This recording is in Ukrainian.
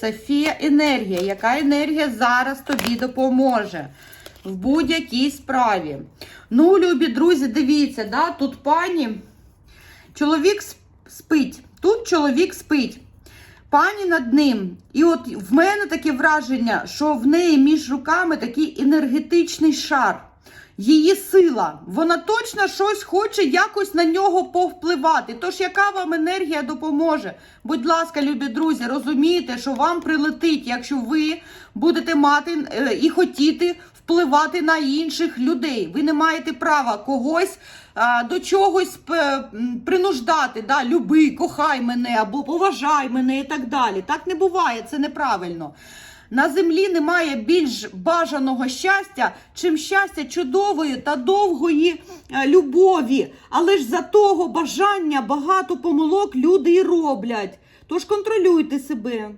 Софія енергія. Яка енергія зараз тобі допоможе в будь-якій справі? Ну, любі друзі, дивіться, да, тут пані. Чоловік спить. Тут чоловік спить. Пані над ним. І от в мене таке враження, що в неї між руками такий енергетичний шар. Її сила, вона точно щось хоче якось на нього повпливати. Тож, яка вам енергія допоможе? Будь ласка, любі друзі, розумійте, що вам прилетить, якщо ви будете мати е, і хотіти впливати на інших людей. Ви не маєте права когось до чогось м, принуждати. Да? Люби, кохай мене або поважай мене і так далі. Так не буває, це неправильно. На землі немає більш бажаного щастя, чим щастя чудової та довгої е, любові. Але ж за того бажання багато помилок люди і роблять. Тож контролюйте себе.